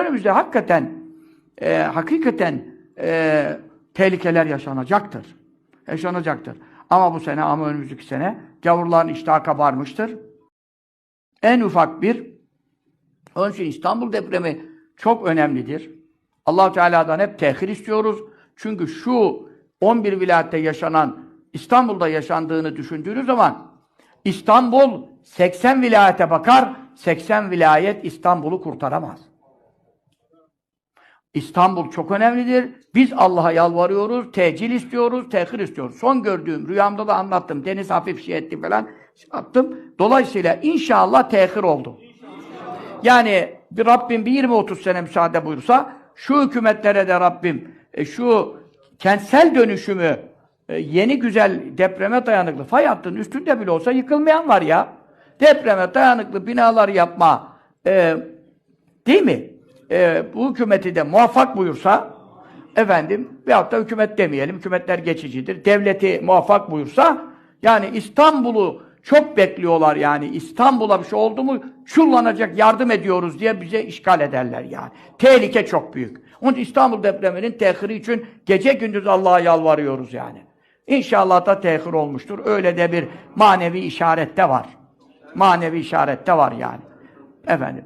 Önümüzde hakikaten, e, hakikaten e, tehlikeler yaşanacaktır. Yaşanacaktır. Ama bu sene, ama önümüzdeki sene gavurların iştahı kabarmıştır. En ufak bir, onun için İstanbul depremi çok önemlidir. allah Teala'dan hep tehir istiyoruz. Çünkü şu 11 vilayette yaşanan, İstanbul'da yaşandığını düşündüğünüz zaman İstanbul 80 vilayete bakar, 80 vilayet İstanbul'u kurtaramaz. İstanbul çok önemlidir. Biz Allah'a yalvarıyoruz, tecil istiyoruz, tehir istiyoruz. Son gördüğüm, rüyamda da anlattım. Deniz hafif şey etti falan. Şey yaptım. Dolayısıyla inşallah tehir oldu. Yani bir Rabbim bir 20-30 sene müsaade buyursa şu hükümetlere de Rabbim e, şu kentsel dönüşümü e, yeni güzel depreme dayanıklı fay hattının üstünde bile olsa yıkılmayan var ya. Depreme dayanıklı binalar yapma e, değil mi? E, bu hükümeti de muvaffak buyursa efendim veyahut da hükümet demeyelim. Hükümetler geçicidir. Devleti muvaffak buyursa yani İstanbul'u çok bekliyorlar yani. İstanbul'a bir şey oldu mu çullanacak yardım ediyoruz diye bize işgal ederler yani. Tehlike çok büyük. Onun için İstanbul depreminin tehiri için gece gündüz Allah'a yalvarıyoruz yani. İnşallah da tehir olmuştur. Öyle de bir manevi işarette var. Manevi işarette var yani. Efendim.